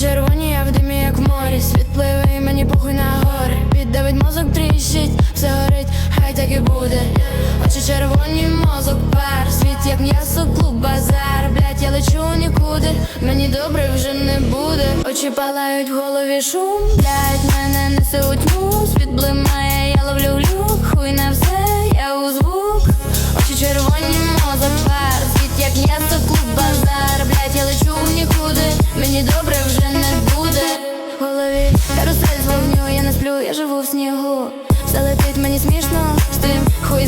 Червоні, я в димі, як в морі. Світ пливе і мені похуй на гори. Піддавить мозок тріщить, все горить, хай так і буде. Очі червоні, мозок пар. Світ як м'ясо, клуб, базар. Блять, я лечу нікуди. Мені добре вже не буде. Очі палають в голові шум. Блять, мене несе у тьму Світ блимає, я живу в снігу, залетить мені смішно з тим хуй